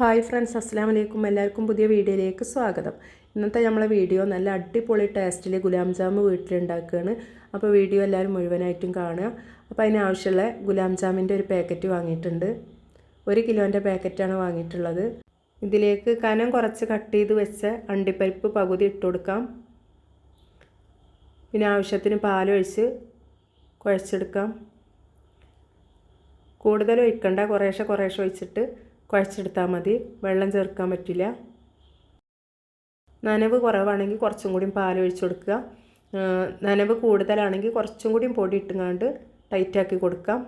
Hi friends അസ്സാം വലൈക്കും എല്ലാവർക്കും പുതിയ വീഡിയോയിലേക്ക് സ്വാഗതം. ഇന്നത്തെ നമ്മളെ വീഡിയോ നല്ല അടിപൊളി ടേസ്റ്റിൽ ഗുലാം ജാമ് വീട്ടിലുണ്ടാക്കുകയാണ് അപ്പോൾ വീഡിയോ എല്ലാവരും മുഴുവനായിട്ടും കാണുക. അപ്പോൾ അതിനാവശ്യമുള്ള ഗുലാം ജാമിന്റെ ഒരു പാക്കറ്റ് വാങ്ങിയിട്ടുണ്ട്. ഒരു കിലോന്റെ പാക്കറ്റാണ് വാങ്ങിയിട്ടുള്ളത്. ഇതിലേക്ക് കനം കുറച്ച് കട്ട് ചെയ്ത് വെച്ച അണ്ടിപ്പരിപ്പ് പകുതി ഇട്ട് കൊടുക്കാം. പിന്നെ ആവശ്യത്തിന് പാലൊഴിച്ച് കുഴച്ചെടുക്കാം. കൂടുതൽ ഒഴിക്കണ്ട കുറേശ്ശെ കുറേശ്ശെ ഒഴിച്ചിട്ട് കുഴച്ചെടുത്താൽ മതി. വെള്ളം ചേർക്കാൻ പറ്റില്ല. നനവ് കുറവാണെങ്കിൽ കുറച്ചും കൂടി പാൽ ഒഴിച്ച് കൊടുക്കുക നനവ് കൂടുതലാണെങ്കിൽ കുറച്ചും കൂടി പൊടി ഇട്ടുങ്ങാണ്ട് ടൈറ്റാക്കി കൊടുക്കാം.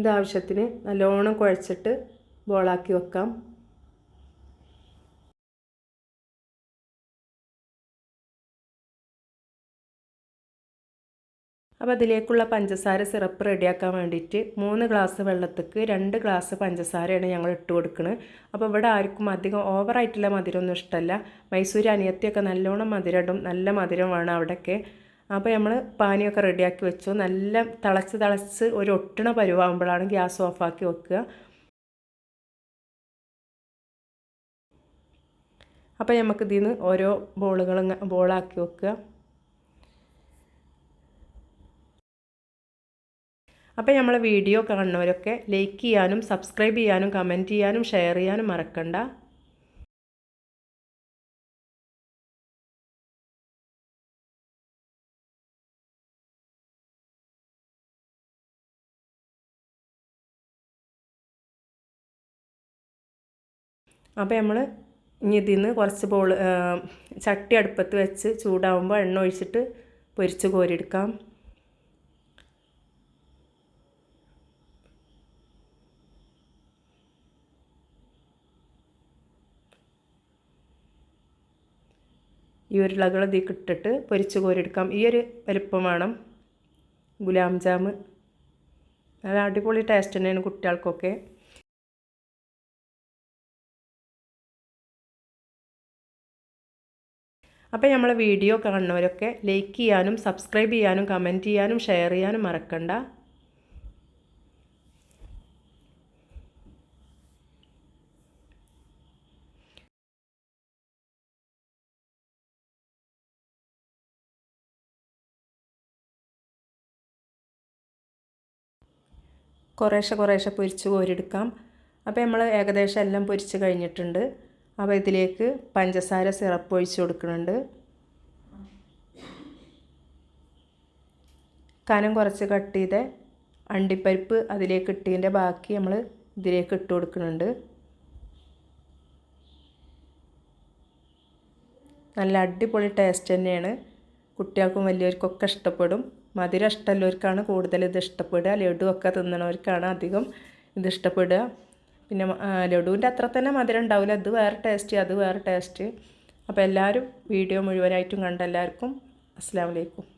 ഇതാവശ്യത്തിന് നല്ലോണം കുഴച്ചിട്ട് ബോളാക്കി വെക്കാം. അപ്പോൾ അതിലേക്കുള്ള പഞ്ചസാര സിറപ്പ് റെഡിയാക്കാൻ വേണ്ടിയിട്ട് മൂന്ന് ഗ്ലാസ് വെള്ളത്തേക്ക് രണ്ട് ഗ്ലാസ് പഞ്ചസാരയാണ് ഞങ്ങൾ ഇട്ട് കൊടുക്കുന്നത് അപ്പോൾ ഇവിടെ ആർക്കും അധികം ഓവറായിട്ടുള്ള മധുരമൊന്നും ഇഷ്ടമല്ല മൈസൂർ അനിയത്തിയൊക്കെ നല്ലോണം മധുരം ഇടും നല്ല വേണം അവിടെയൊക്കെ. അപ്പോൾ നമ്മൾ പാനിയൊക്കെ റെഡിയാക്കി വെച്ചു. നല്ല തിളച്ച് തിളച്ച് ഒരു ഒട്ടണ പരുവാകുമ്പോഴാണ് ഗ്യാസ് ഓഫാക്കി വെക്കുക. അപ്പോൾ നമുക്ക് നിന്ന് ഓരോ ബോളുകൾ ബോളാക്കി വെക്കുക. അപ്പോൾ നമ്മളെ വീഡിയോ കാണുന്നവരൊക്കെ ലൈക്ക് ചെയ്യാനും സബ്സ്ക്രൈബ് ചെയ്യാനും കമന്റ് ചെയ്യാനും ഷെയർ ചെയ്യാനും മറക്കണ്ട. അപ്പോൾ നമ്മൾ ഇനി ഇതിൽ നിന്ന് കുറച്ച് ബോൾ ചട്ടി അടുപ്പത്ത് വെച്ച് ചൂടാവുമ്പോൾ എണ്ണ ഒഴിച്ചിട്ട് പൊരിച്ച് കോരിയെടുക്കാം. ഈ ഉരുളകൾ ഇതിലേക്ക് ഇട്ടിട്ട് പൊരിച്ച് കോരിയെടുക്കാം. ഈ ഒരു വലുപ്പം വേണം. ഗുലാം ജാമ്. നല്ല അടിപൊളി ടേസ്റ്റ് തന്നെയാണ് കുട്ടികൾക്കൊക്കെ. അപ്പോൾ നമ്മളെ വീഡിയോ കാണുന്നവരൊക്കെ ലൈക്ക് ചെയ്യാനും സബ്സ്ക്രൈബ് ചെയ്യാനും കമന്റ് ചെയ്യാനും ഷെയർ ചെയ്യാനും മറക്കണ്ട. കുറേശ്ശെ കുറേശ്ശെ പൊരിച്ച് കോരിയെടുക്കാം. അപ്പോൾ നമ്മൾ ഏകദേശം എല്ലാം പൊരിച്ച് കഴിഞ്ഞിട്ടുണ്ട്. അപ്പോൾ ഇതിലേക്ക് പഞ്ചസാര സിറപ്പ് ഒഴിച്ച് കൊടുക്കുന്നുണ്ട്. കനം കുറച്ച് കട്ട് ചെയ്ത അണ്ടിപ്പരിപ്പ് അതിലേക്ക് ഇട്ടതിന്റെ ബാക്കി നമ്മൾ ഇതിലേക്ക് ഇട്ട് കൊടുക്കുന്നുണ്ട്. നല്ല അടിപൊളി ടേസ്റ്റ് തന്നെയാണ്. കുട്ടികൾക്കും വലിയവർക്കൊക്കെ ഇഷ്ടപ്പെടും. മധുരം ഇഷ്ടമുള്ളവർക്കാണ് കൂടുതൽ ഇത് ഇഷ്ടപ്പെടുക. ലഡുവൊക്കെ തിന്നണവർക്കാണ് അധികം ഇത് ഇഷ്ടപ്പെടുക. പിന്നെ ലഡുവിന്റെ അത്ര തന്നെ മധുരം ഉണ്ടാവില്ല. അത് വേറെ ടേസ്റ്റ് അത് വേറെ ടേസ്റ്റ് അപ്പോൾ എല്ലാവരും വീഡിയോ മുഴുവനായിട്ടും കണ്ട എല്ലാവർക്കും അസ്സാം വലൈക്കും